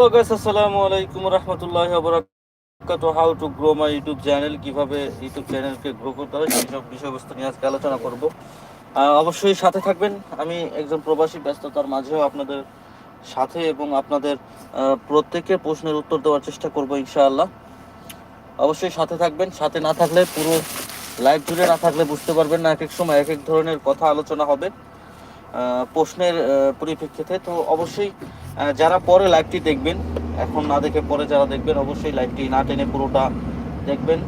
Hello আসসালামু আলাইকুম রহমতুল্লাহি বারাকাতু how to grow my YouTube channel কীভাবে ইউটিউব চ্যানেলকে গ্রো করতে হয়, সেই সব বিষয়বস্তু নিয়ে আজকে আলোচনা করব। অবশ্যই সাথে থাকবেন। আমি একজন প্রবাসী, ব্যস্ততার মাঝেও আপনাদের সাথে এবং আপনাদের প্রত্যেকের প্রশ্নের উত্তর দেওয়ার চেষ্টা করব ইনশাআল্লাহ। অবশ্যই সাথে থাকবেন। সাথে না থাকলে পুরো লাইভ জুড়ে না থাকলে বুঝতে পারবেন না, এক এক সময় এক এক ধরনের কথা আলোচনা হবে। প্রশ্নের পরিপ্রেক্ষিতে। তো অবশ্যই যারা পরে লাইভটি দেখবেন, এখন না দেখে পরে যারা দেখবেন, অবশ্যই লাইভটি না টেনে পুরোটা দেখবেন।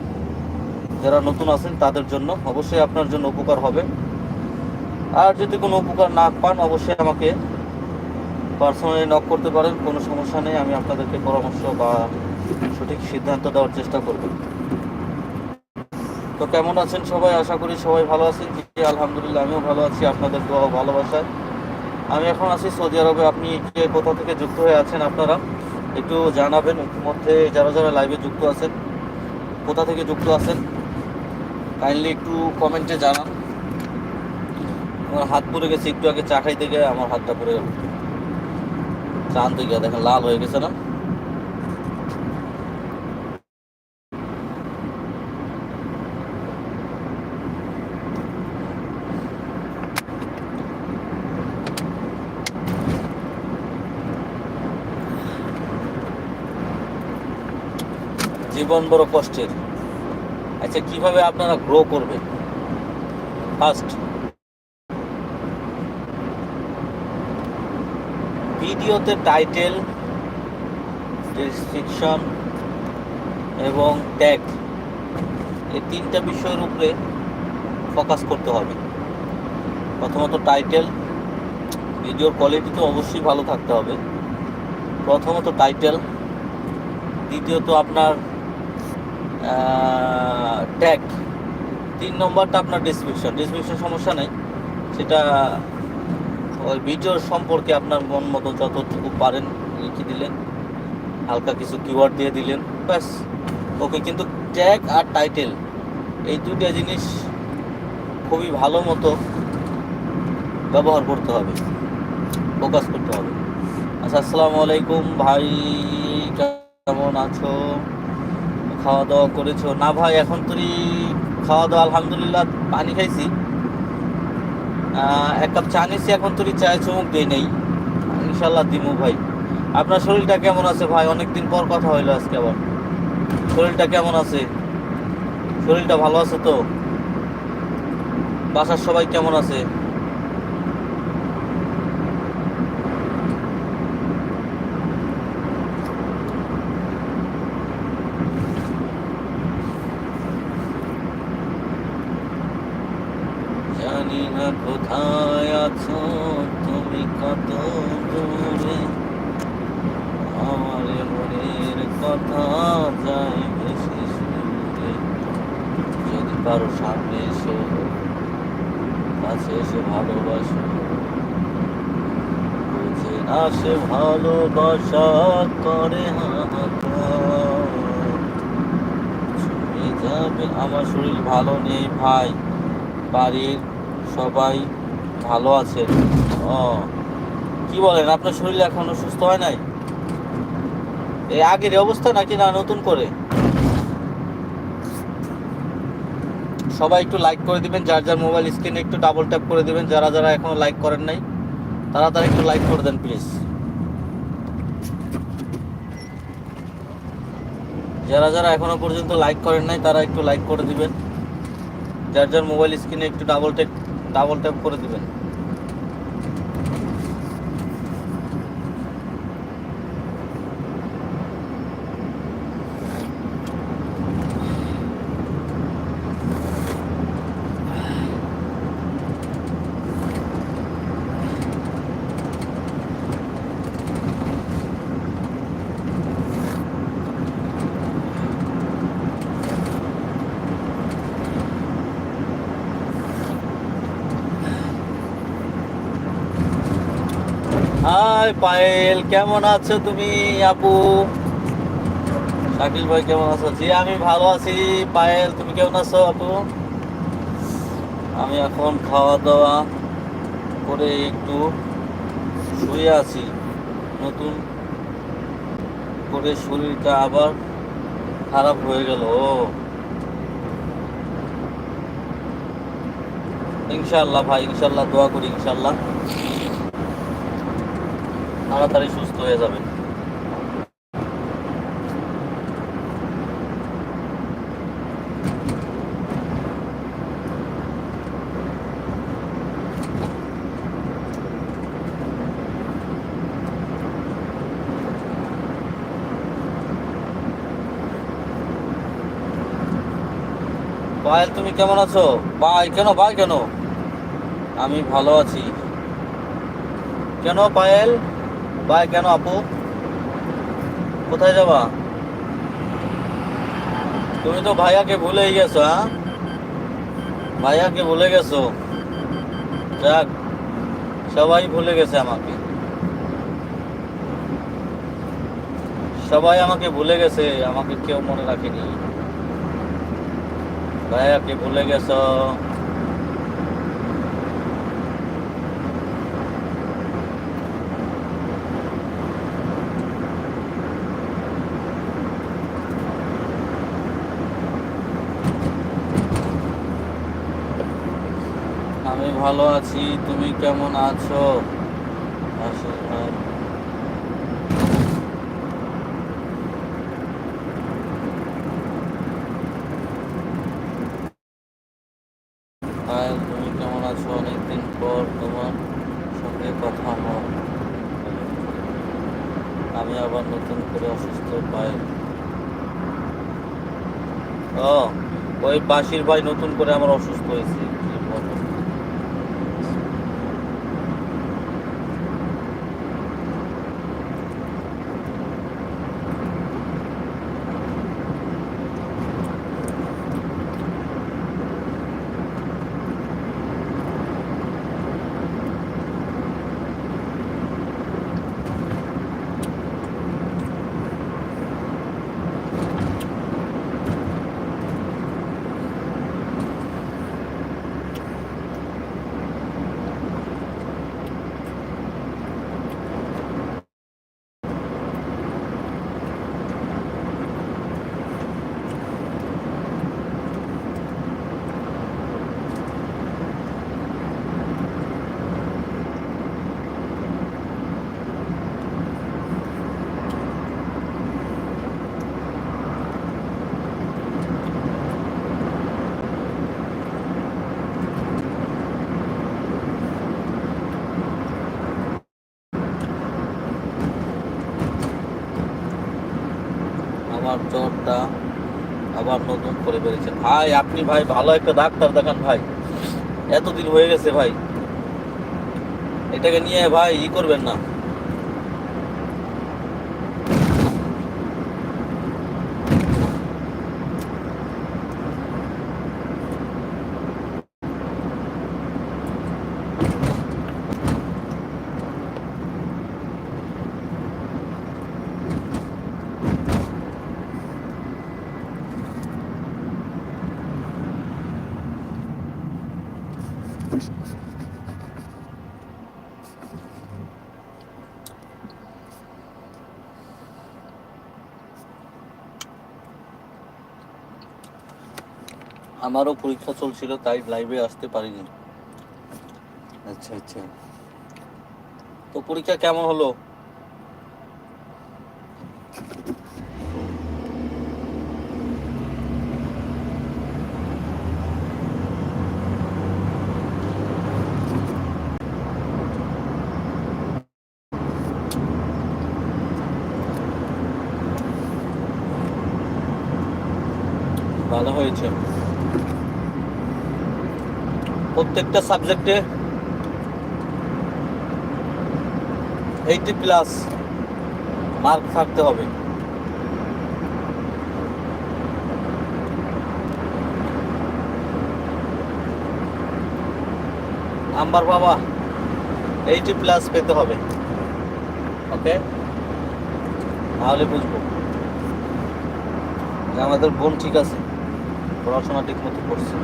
যারা নতুন আছেন, তাদের জন্য অবশ্যই আপনার জন্য উপকার হবে। আর যদি কোনো উপকার না পান, অবশ্যই আমাকে পার্সোনালি নক করতে পারেন। কোনো সমস্যা নেই, আমি আপনাদেরকে পরামর্শ বা সঠিক সিদ্ধান্ত দেওয়ার চেষ্টা করব। তো কেমন আছেন সবাই? আশা করি সবাই ভালো আছেন। জি আলহামদুলিল্লাহ, আমিও ভালো আছি আপনাদের দোয়া ভালোবাসায়। আমি এখন আছি সৌদি আরবে। আপনি কে, কোথা থেকে যুক্ত হয়ে আছেন আপনারা একটু জানাবেন। ইতিমধ্যে যারা যারা লাইভে যুক্ত আছেন, কোথা থেকে যুক্ত আছেন কাইন্ডলি একটু কমেন্টে জানান। আমার হাত পড়ে গেছে, একটু আগে চা খাইতে গিয়ে আমার হাতটা পড়ে গেল। চা আনতে গিয়ে দেখেন, লাল হয়ে গেছে না? জীবন বড় কষ্টের। আচ্ছা কীভাবে আপনারা গ্রো করবেন? ফার্স্ট ভিডিওতে টাইটেল ডেসক্রিপশন এবং ট্যাগ এই তিনটা বিষয়ের উপরে ফোকাস করতে হবে। প্রথমত টাইটেল ভিডিওর কোয়ালিটি তো অবশ্যই ভালো থাকতে হবে। প্রথমত টাইটেল দ্বিতীয়ত আপনার ট্যাগ তিন নম্বরটা আপনার ডিসক্রিপশন ডিসক্রিপশন সমস্যা নেই। সেটা ওই ভিডিওর সম্পর্কে আপনার মন মতো যতটুকু পারেন লিখে দিলেন। হালকা কিছু কিওয়ার্ড দিয়ে দিলেন। ব্যাস। ওকে কিন্তু ট্যাগ আর টাইটেল এই দুইটা জিনিস খুবই ভালো মতো ব্যবহার করতে হবে। ফোকাস করতে হবে। আচ্ছা আসসালামু আলাইকুম ভাই। কেমন আছো? খাওয়া দাওয়া করেছ? না ভাই, এখন তুই খাওয়া দাওয়া আলহামদুলিল্লাহ, পানি খাইছি। এক কাপ চা নিছি, এখন তুই চায় চুমুক দেই নেই। ইনশাল্লাহ দিমু ভাই। আপনার শরীরটা কেমন আছে ভাই? অনেকদিন পর কথা হইল আজকে আবার। শরীরটা কেমন আছে? শরীরটা ভালো আছে তো? বাসার সবাই কেমন আছে জানি না কোথায় আছো তুমি কত দূরে আমার মনের কথা যায় বেশি শুনতে যদি পারো সামনে এসো কাছে এসে ভালোবাসো বুঝে না ভালোবাসা করে ছুঁয়ে যাবে আমার শরীর ভালো নেই, ভাই। বাড়ির সবাই ভালো আছেন। ও। কি বলেন, আপনার শরীর এখনও সুস্থ হয় নাই? এই আগের অবস্থা নাকি না নতুন করে? সবাই একটু লাইক করে দিবেন, যার যার মোবাইল স্ক্রিনে একটু ডাবল ট্যাপ করে দিবেন, যারা যারা এখনও লাইক করেন নাই তারা তারা একটু লাইক করে দেন প্লিজ যারা যারা এখনও পর্যন্ত লাইক করেন নাই, তারা একটু লাইক করে দিবেন। যার যার মোবাইল স্ক্রিনে একটু ডাবল ট্যাপ ডাবল ট্যাপ করে দিবেন। পায়েল, কেমন আছো তুমি আপু? শাকিল ভাই, কেমন আছো? জি, আমি ভালো আছি। পায়েল, তুমি কেমন আছো আপু? আমি এখন খাওয়া দাওয়া করে একটু শুয়ে আছি। নতুন ওরে শরীরটা আবার খারাপ হয়ে গেল, ও। ইনশাআল্লাহ ভাই, ইনশাআল্লাহ, দোয়া করি, ইনশাআল্লাহ। তাড়াতাড়ি সুস্থ হয়ে যাবেন পায়েল, তুমি কেমন আছো? ভাই, কেন ভাই, কেন? আমি ভালো আছি। কেন, পায়েল? ভাই, কেন আপু? কোথায় যাবা? তুমি তো ভাইয়াকে ভুলেই গেছো হ্যাঁ? ভাইয়াকে ভুলে গেছো। যাক, সবাই ভুলে গেছে আমাকে। সবাই আমাকে ভুলে গেছে, আমাকে কেউ মনে রাখেনি। ভাইয়াকে ভুলে গেছো আমি ভালো আছি, তুমি কেমন আছো? আশিস তুমি কেমন আছো? অনেকদিন পর তোমার সঙ্গে কথা হল। আমি আবার নতুন করে অসুস্থ পায়েল ও, ওই বাসির ভাই নতুন করে আমার অসুস্থ হয়েছে কি বলো? আমার জ্বরটা আবার নতুন করে বেড়েছে। ভাই, আপনি ভাই, ভালো একটা ডাক্তার দেখান ভাই। এতদিন হয়ে গেছে ভাই। এটাকে নিয়ে ভাই ই করবেন না। আমারও পরীক্ষা চলছিল তাই লাইভে আসতে পারিনি। আচ্ছা আচ্ছা। তো পরীক্ষা কেমন হলো ভালো হয়েছে। প্রত্যেকটা সাবজেক্টে এইটি প্লাস মার্ক থাকতে হবে। নাম্বার বাবা, এইটি প্লাস পেতে হবে। ওকে? তাহলে বুঝব। আমাদের বোন ঠিক আছে। পড়াশোনা ঠিক মতো করছে।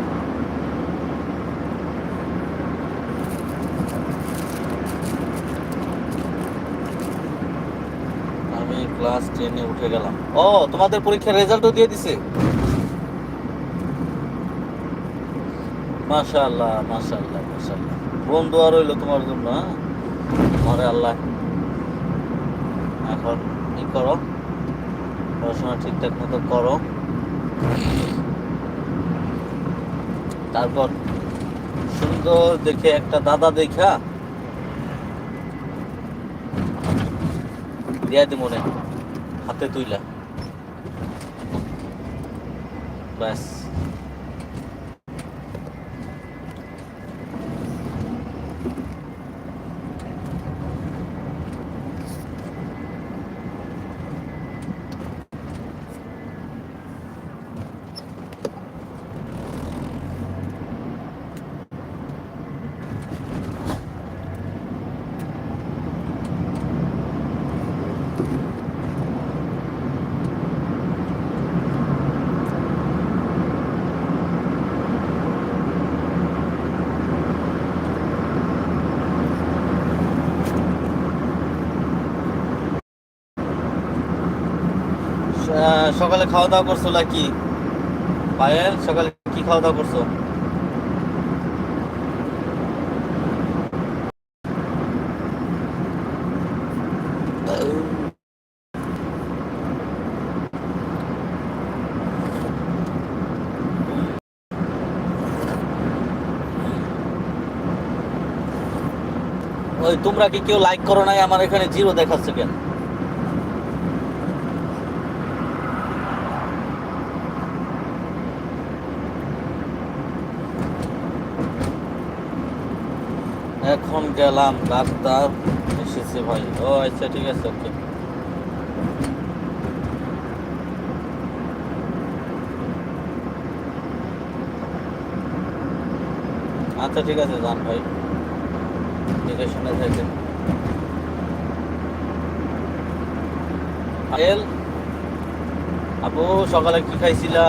আমি ক্লাস টেনে উঠে গেলাম। ও, তোমাদের পরীক্ষার রেজাল্টও দিয়ে দিছে? মাশাআল্লাহ মাশাআল্লাহ মাশাআল্লাহ। বন্ধু আর রইল তোমার জন্য হ্যাঁ? আল্লাহ এখন ই করো, পড়াশোনা ঠিকঠাক মতো করো। তারপর সুন্দর দেখে একটা দাদা দেখা। দিয়া মনে হাতে তুইলা। ব্যাস। সকালে খাওয়া দাওয়া করছ নাকি? পায়েল সকালে কি খাওয়া দাওয়া করছ? ওই, তোমরা কি কেউ লাইক করো নাই? আমার এখানে জিরো দেখাচ্ছে কেন? এখন গেলাম ডাক্তার এসেছে ভাই। ও আচ্ছা ঠিক আছে, ওকে। আচ্ছা ঠিক আছে, যান ভাই। দেখে শুনে থাকেন। আপু, সকালে কি খাইছিলা?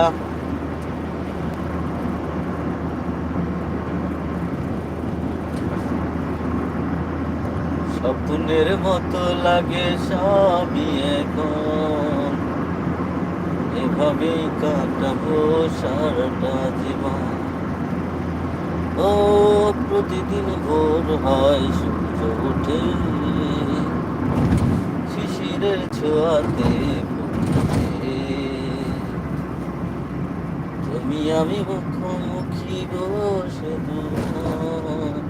স্বপ্নের মতো লাগে সবই এখন। এভাবেই কাটাবো সারাটা জীবন। ও, প্রতিদিন ভোর হয় সূর্য ওঠে। শিশিরের ছোঁয়াতে। তুমি আমি মুখোমুখি বসে দুজন।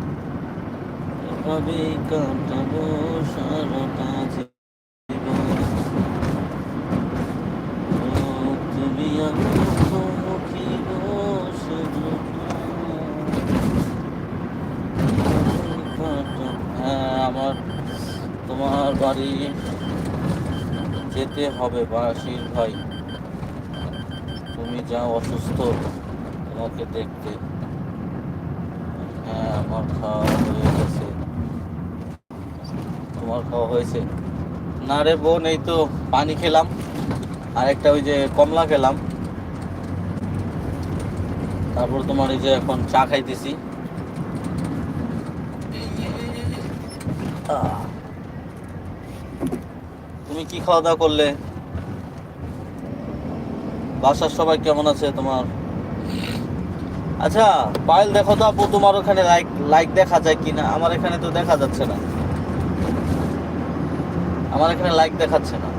এভাবেই কাটাবো সারাটা তুমি মুখোমুখি বসে হ্যাঁ আমার, তোমার বাড়ি যেতে হবে বাসির ভাই। তুমি যাও অসুস্থ, তোমাকে দেখতে। হ্যাঁ আমার খাওয়া হয়ে গেছে। তোমার খাওয়া হয়েছে। না রে বোন এই তো, পানি খেলাম। আর একটা ওই যে কমলা খেলাম। তারপর তোমার এই যে এখন চা খাইতেছি। তুমি কি খাওয়া দাওয়া করলে? বাসার সবাই কেমন আছে তোমার? আচ্ছা পায়েল দেখো তো আপু, তোমার ওখানে লাইক লাইক দেখা যায় কিনা? আমার এখানে তো দেখা যাচ্ছে না। আমার এখানে লাইক দেখাচ্ছে না।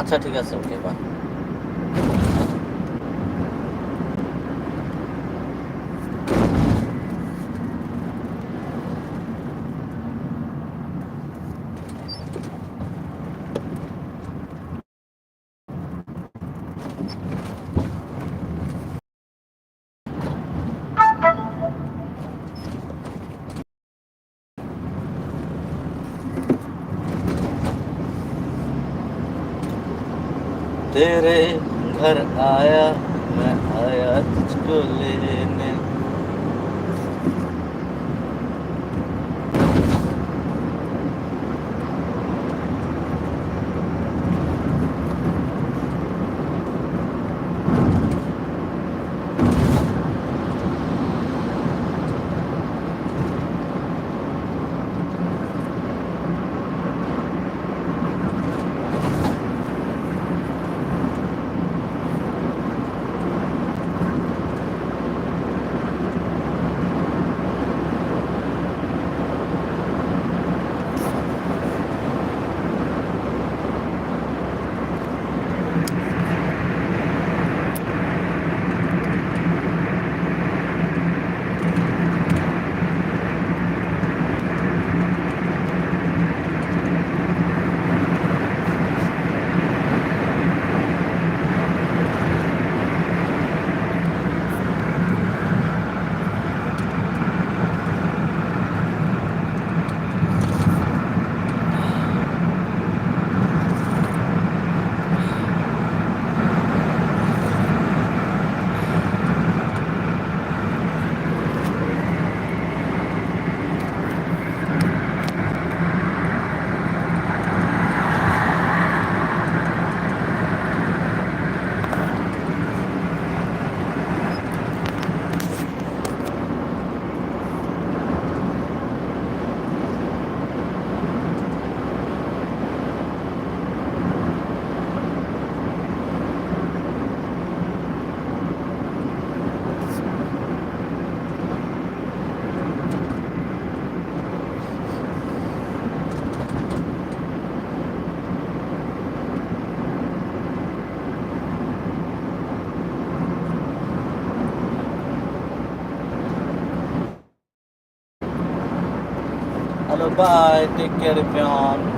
আচ্ছা ঠিক আছে। तेरे घर आया मैं आया तुझको लेने। Bye. Take care, everyone.